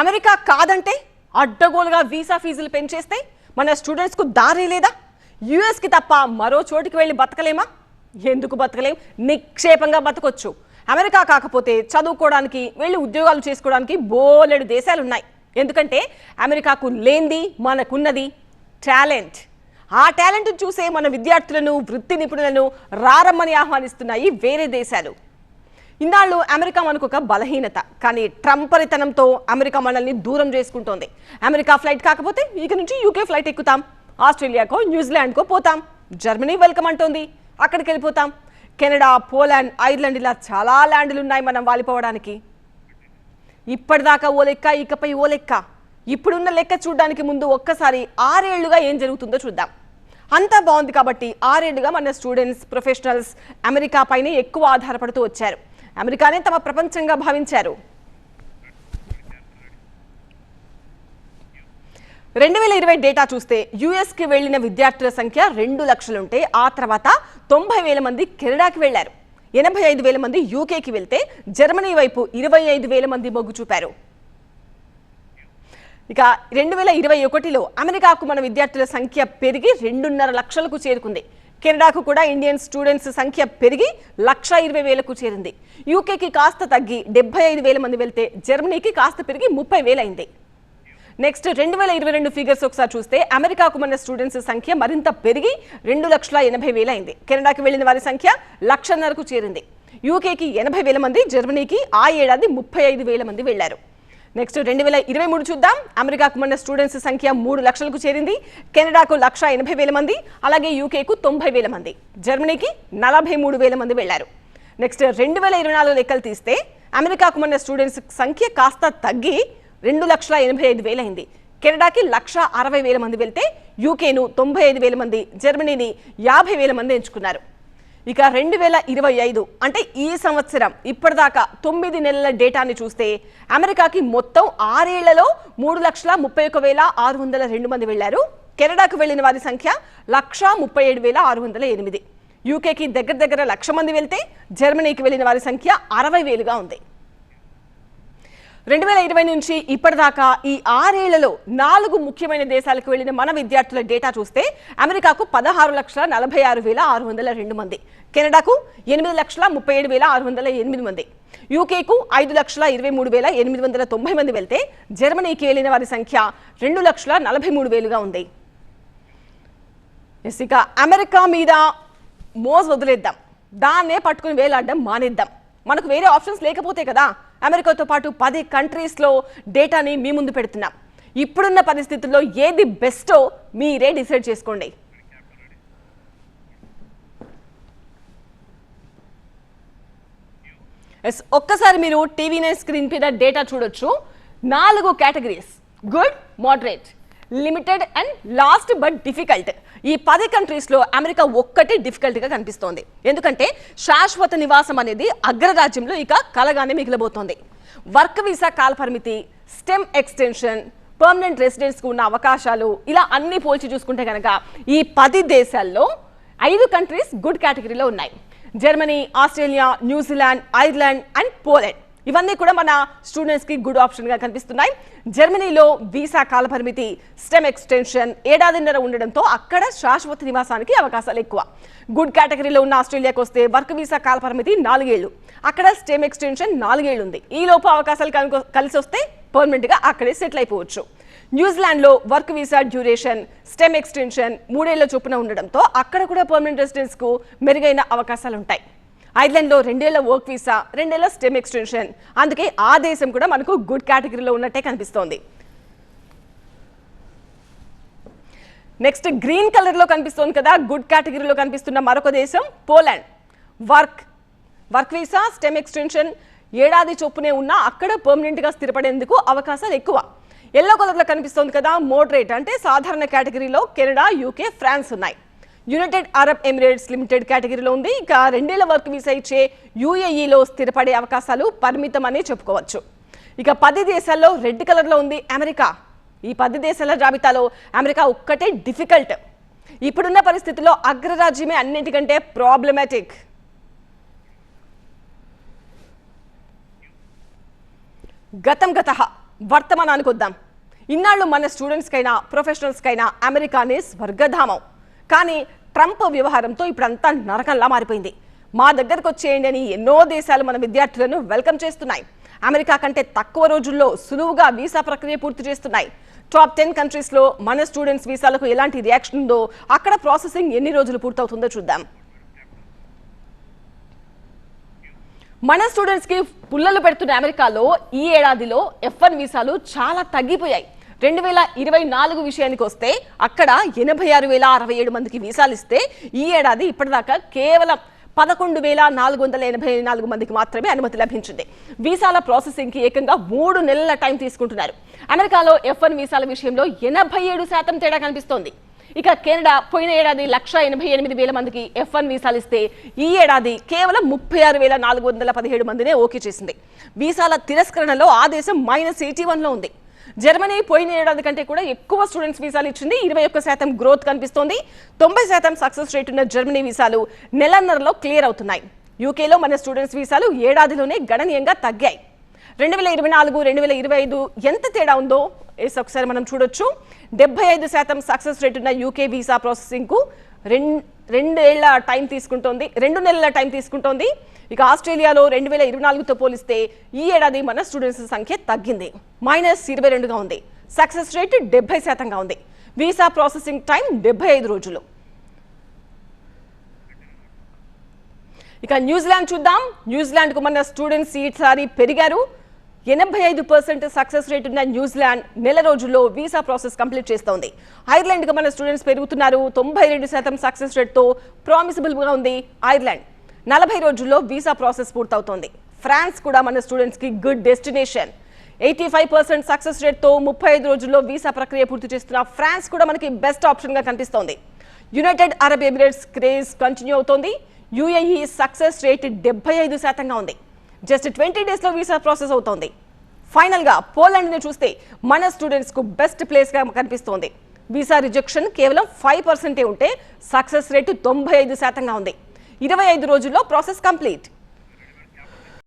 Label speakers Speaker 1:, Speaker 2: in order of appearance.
Speaker 1: America కాదంటే అడ్డగోలుగా visa ఫీజులు పెంచేస్తే మన స్టూడెంట్స్కు దారి లేదా? యుఎస్కి తప్ప మరో చోటికి వెళ్ళి బతకలేమా? ఎందుకు బతకలేం? నిక్షేపంగా బతకొచ్చు. అమెరికా కాకపోతే చదువుకోవడానికి వెళ్ళి ఉద్యోగాలు చేసుకోవడానికి బోలెడు దేశాలు ఉన్నాయి ఎందుకంటే అమెరికాకు లేనిది మనకున్నది టాలెంట్. ఆ టాలెంట్ చూసే మన విద్యార్థులను వృత్తి నిపుణులను రారమ్మని ఆహ్వానిస్తున్నాయి వేరే దేశాలు. ఇన్నాళ్ళు అమెరికా మనకు ఒక బలహీనత కానీ ట్రంపరితనంతో అమెరికా మనల్ని దూరం చేసుకుంటోంది. అమెరికా ఫ్లైట్ కాకపోతే ఇక నుంచి యూకే ఫ్లైట్ ఎక్కుతాం. ఆస్ట్రేలియాకో న్యూజిలాండ్కో పోతాం. జర్మనీ వెల్కమ్ అంటోంది. అక్కడికి వెళ్ళిపోతాం. కెనడా పోలాండ్ ఐర్లాండ్ ఇలా చాలా ల్యాండ్లు ఉన్నాయి మనం వాలిపోవడానికి. ఇప్పటిదాకా ఓ లెక్క ఇకపై ఓ లెక్క. ఇప్పుడున్న లెక్క చూడడానికి ముందు ఒక్కసారి ఆరేళ్ళుగా ఏం జరుగుతుందో చూద్దాం. అంతా బాగుంది కాబట్టి ఆరేళ్ళుగా మన స్టూడెంట్స్ ప్రొఫెషనల్స్ అమెరికా పైనే ఎక్కువ ఆధారపడుతూ వచ్చారు. అమెరికానే తమ ప్రపంచంగా భావించారు. రెండు వేల ఇరవై డేటా చూస్తే యుఎస్కి వెళ్ళిన విద్యార్థుల సంఖ్య రెండు లక్షలుంటే ఆ తర్వాత తొంభై వేల మంది కెనడాకి వెళ్ళారు ఎనభై ఐదు వేల మంది యూకేకి వెళ్తే జర్మనీ వైపు ఇరవై ఐదు వేల మంది మొగ్గు చూపారు. ఇక రెండు వేల ఇరవై ఒకటిలో అమెరికాకు మన విద్యార్థుల సంఖ్య పెరిగి రెండున్నర లక్షలకు చేరుకుంది. కెనడాకు కూడా ఇండియన్ స్టూడెంట్స్ సంఖ్య పెరిగి లక్ష ఇరవై వేలకు చేరింది. యూకేకి కాస్త తగ్గి డెబ్బై ఐదు వేల మంది వెళ్తే జర్మనీకి కాస్త పెరిగి ముప్పై వేలైంది నెక్స్ట్ రెండు వేల ఇరవై రెండు ఫిగర్స్ ఒకసారి చూస్తే అమెరికాకు మన స్టూడెంట్స్ సంఖ్య మరింత పెరిగి రెండు లక్షల ఎనభై వేల అయింది. కెనడాకి వెళ్ళిన వారి సంఖ్య లక్షన్నరకు చేరింది. యూకేకి ఎనభై వేల మంది జర్మనీకి ఆ ఏడాది ముప్పై ఐదు వేల మంది వెళ్ళారు నెక్స్ట్ రెండు వేల ఇరవై మూడు చూద్దాం. అమెరికాకు మన స్టూడెంట్స్ సంఖ్య మూడు లక్షలకు చేరింది. కెనడాకు లక్ష ఎనభై వేల మంది అలాగే యూకేకు తొంభై వేల మంది. జర్మనీకి నలభై మూడు వేల మంది వెళ్ళారు. నెక్స్ట్ రెండు వేల ఇరవై నాలుగు లెక్కలు తీస్తే అమెరికాకు మన స్టూడెంట్స్ సంఖ్య కాస్త తగ్గి రెండు లక్షల ఎనభై ఐదు వేలైంది కెనడాకి లక్ష అరవై వేల మంది వెళ్తే యూకేను తొంభై ఐదు వేల మంది జర్మనీని యాభై వేల మంది ఎంచుకున్నారు. ఇక రెండు వేల ఇరవై ఐదు అంటే ఈ సంవత్సరం ఇప్పటిదాకా తొమ్మిది నెలల డేటాని చూస్తే అమెరికాకి మొత్తం ఆరేళ్ళలో మూడు లక్షల ముప్పై ఒక వేల ఆరు వందల రెండు మంది వెళ్ళారు కెనడాకు వెళ్ళిన వారి సంఖ్య లక్ష ముప్పై ఏడు వేల ఆరు వందల ఎనిమిది. యూకేకి దగ్గర దగ్గర లక్ష మంది వెళ్తే జర్మనీకి వెళ్ళిన వారి సంఖ్య అరవై వేలుగా ఉంది. రెండు వేల ఇరవై నుంచి ఇప్పటిదాకా ఈ ఆరేళ్ళలో నాలుగు ముఖ్యమైన దేశాలకు వెళ్ళిన మన విద్యార్థుల డేటా చూస్తే అమెరికాకు పదహారు లక్షల నలభై ఆరు వేల ఆరు వందల రెండు మంది కెనడాకు ఎనిమిది లక్షల ముప్పై ఏడు వేల ఆరు వందల ఎనిమిది మంది యూకేకు ఐదు లక్షల ఇరవై మూడు వేల ఎనిమిది వందల తొంభై మంది వెళ్తే జర్మనీకి వెళ్ళిన వారి సంఖ్య రెండు లక్షల నలభై మూడు వేలుగా ఉంది. ఇక అమెరికా మీద మోజ్ వదిలేద్దాం. దాన్నే పట్టుకుని వేలాడడం మానేద్దాం. మనకు వేరే ఆప్షన్స్ లేకపోతే కదా అమెరికాతో పాటు పది కంట్రీస్లో డేటాని మీ ముందు పెడుతున్నాం. ఇప్పుడున్న పరిస్థితుల్లో ఏది బెస్టో మీరే డిసైడ్ చేసుకోండి. ఎస్ ఒక్కసారి మీరు టీవీ స్క్రీన్ మీద డేటా చూడొచ్చు. నాలుగు categories good moderate. Limited and last but difficult. ఈ పది కంట్రీస్లో అమెరికా ఒక్కటే డిఫికల్ట్గా కనిపిస్తోంది. ఎందుకంటే శాశ్వత నివాసం అనేది అగ్రరాజ్యంలో ఇక కలగానే మిగిలిపోతుంది. వర్క్ వీసా కాలపరిమితి స్టెమ్ ఎక్స్టెన్షన్ పర్మనెంట్ రెసిడెంట్స్కి ఉన్న అవకాశాలు ఇలా అన్ని పోల్చి చూసుకుంటే కనుక ఈ పది దేశాల్లో ఐదు కంట్రీస్ గుడ్ కేటగిరీలో ఉన్నాయి. Germany Australia New Zealand Ireland and Poland. ఇవన్నీ కూడా మన స్టూడెంట్స్కి గుడ్ ఆప్షన్గా కనిపిస్తున్నాయి. జర్మనీలో వీసా కాలపరిమితి స్టెమ్ ఎక్స్టెన్షన్ ఏడాదిన్నర ఉండడంతో అక్కడ శాశ్వత నివాసానికి అవకాశాలు ఎక్కువ. గుడ్ కేటగిరీలో ఉన్న ఆస్ట్రేలియాకి వస్తే వర్క్ వీసా కాలపరిమితి నాలుగేళ్ళు అక్కడ స్టెమ్ ఎక్స్టెన్షన్ నాలుగేళ్ళు ఉంది. ఈ లోపు అవకాశాలు కలిసి వస్తే పర్మనెంట్గా అక్కడే సెటిల్ అయిపోవచ్చు. న్యూజిలాండ్లో work visa duration STEM extension మూడేళ్ళ చొప్పున ఉండడంతో అక్కడ కూడా పర్మనెంట్ రెసిడెన్స్కు మెరుగైన అవకాశాలు ఉంటాయి ఐర్లాండ్లో రెండేళ్ళ వర్క్ వీసా రెండేళ్ళ స్టెమ్ ఎక్స్టెన్షన్ అందుకే ఆ దేశం కూడా మనకు గుడ్ కేటగిరీలో ఉన్నట్టే కనిపిస్తోంది. నెక్స్ట్ గ్రీన్ కలర్లో కనిపిస్తోంది కదా గుడ్ కేటగిరీలో కనిపిస్తున్న మరొక దేశం Poland work work visa STEM extension ఏడాది చొప్పునే ఉన్నా అక్కడ పర్మనెంట్గా స్థిరపడేందుకు అవకాశాలు ఎక్కువ. ఎల్లో కలర్లో కనిపిస్తోంది కదా మోడరేట్ అంటే సాధారణ కేటగిరీలో కెనడా యూకే ఫ్రాన్స్ ఉన్నాయి. యునైటెడ్ అరబ్ ఎమిరేట్స్ లిమిటెడ్ కేటగిరీలో ఉంది. ఇక రెండేళ్ళ వర్క్ వీసా ఇచ్చే యూఏఈలో స్థిరపడే అవకాశాలు పరిమితమని చెప్పుకోవచ్చు. ఇక పది దేశాల్లో రెడ్ కలర్లో ఉంది అమెరికా. ఈ పది దేశాల జాబితాలో అమెరికా ఒక్కటే డిఫికల్ట్. ఇప్పుడున్న పరిస్థితుల్లో అగ్రరాజ్యమే అన్నింటికంటే ప్రాబ్లమాటిక్. గతం గత వర్తమానానికి వద్దాం. ఇన్నాళ్ళు మన స్టూడెంట్స్కైనా ప్రొఫెషనల్స్కైనా అమెరికానే స్వర్గధామం. కానీ ట్రంప్ వ్యవహారంతో ఇప్పుడంతా నరకంలా మారిపోయింది. మా దగ్గరకు వచ్చేయండి అని ఎన్నో దేశాలు మన విద్యార్థులను వెల్కమ్ చేస్తున్నాయి. అమెరికా కంటే తక్కువ రోజుల్లో సులువుగా వీసా ప్రక్రియ పూర్తి చేస్తున్నాయి. టాప్ టెన్ కంట్రీస్లో మన స్టూడెంట్స్ వీసాలకు ఎలాంటి రియాక్షన్ ఉందో అక్కడ ప్రాసెసింగ్ ఎన్ని రోజులు పూర్తవుతుందో చూద్దాం. మన స్టూడెంట్స్కి పుల్లలు పెడుతున్న అమెరికాలో ఈ ఏడాదిలో ఎఫ్ వన్ వీసాలు చాలా తగ్గిపోయాయి. రెండు వేల ఇరవై నాలుగు విషయానికి వస్తే అక్కడ ఎనభై ఆరు వేల అరవై ఏడు మందికి వీసాలు ఇస్తే ఈ ఏడాది ఇప్పటిదాకా కేవలం పదకొండు వేల నాలుగు వందల ఎనభై నాలుగు మందికి మాత్రమే అనుమతి లభించింది. వీసాల ప్రాసెసింగ్కి ఏకంగా మూడు నెలల టైం తీసుకుంటున్నారు. అమెరికాలో ఎఫ్ వన్ వీసాల విషయంలో ఎనభై ఏడు శాతం తేడా కనిపిస్తోంది. ఇక కెనడా పోయిన ఏడాది లక్ష ఎనభై ఎనిమిది వేల మందికి ఎఫ్ వన్ వీసాలు ఇస్తే ఈ ఏడాది కేవలం ముప్పై ఆరు వేల నాలుగు వందల పదిహేడు మందినే ఓకే చేసింది. వీసాల తిరస్కరణలో ఆ దేశం మైనస్ ఎయిటీ వన్లో ఉంది. జర్మనీ పోయిన ఏడాది కంటే కూడా ఎక్కువ స్టూడెంట్స్ వీసాలు ఇచ్చింది. ఇరవై ఒక్క శాతం గ్రోత్ కనిపిస్తోంది. తొంభై శాతం సక్సెస్ రేట్ ఉన్న జర్మనీ వీసాలు నెలన్నరలో క్లియర్ అవుతున్నాయి. యూకేలో మన స్టూడెంట్స్ వీసాలు ఏడాదిలోనే గణనీయంగా తగ్గాయి. రెండు వేల ఇరవై నాలుగు రెండు వేల ఇరవై ఐదు ఎంత తేడా ఉందో వేసి ఒకసారి మనం చూడొచ్చు. డెబ్బై ఐదు శాతం సక్సెస్ రేట్ ఉన్న యూకే వీసా ప్రాసెసింగ్కు రెండు రెండేళ్ళ టైం తీసుకుంటోంది రెండు నెలల టైం తీసుకుంటోంది. ఇక ఆస్ట్రేలియాలో రెండు వేల ఇరవై నాలుగుతో పోలిస్తే ఈ ఏడాది మన స్టూడెంట్స్ సంఖ్య తగ్గింది. మైనస్ ఇరవై రెండుగా ఉంది. సక్సెస్ రేట్ డెబ్బై శాతంగా ఉంది. వీసా ప్రాసెసింగ్ టైం డెబ్బై ఐదు రోజులు. ఇక న్యూజిలాండ్ చూద్దాం. న్యూజిలాండ్కు మన స్టూడెంట్స్ ఈసారి పెరిగారు. ఎనభై ఐదు పర్సెంట్ సక్సెస్ రేట్ ఉన్న న్యూజిలాండ్ నెల రోజుల్లో వీసా ప్రాసెస్ కంప్లీట్ చేస్తోంది. ఐర్లాండ్ మన స్టూడెంట్స్ పెరుగుతున్నారు. తొంభై రెండు శాతం సక్సెస్ రేట్తో తో ఉంది ఐర్లాండ్. నలభై రోజుల్లో వీసా ప్రాసెస్ పూర్తవుతోంది. ఫ్రాన్స్ కూడా మన స్టూడెంట్స్కి good destination. Eighty five percent success రేట్తో ముప్పై ఐదు రోజుల్లో వీసా ప్రక్రియ పూర్తి చేస్తున్న ఫ్రాన్స్ కూడా మనకి బెస్ట్ ఆప్షన్గా కనిపిస్తోంది. United Arab Emirates craze continue అవుతోంది. యుఏఈ సక్సెస్ రేట్ డెబ్బై ఐదు శాతంగా ఉంది. జస్ట్ ట్వంటీ డేస్లో వీసా ప్రాసెస్ అవుతోంది. ఫైనల్గా పోలాండ్ని చూస్తే మన స్టూడెంట్స్కు బెస్ట్ ప్లేస్గా కనిపిస్తోంది. వీసా రిజెక్షన్ కేవలం ఫైవ్ పర్సెంటే ఉంటే సక్సెస్ రేటు తొంభై ఐదు శాతంగా ఉంది. ఇరవై ఐదు రోజుల్లో ప్రాసెస్ కంప్లీట్.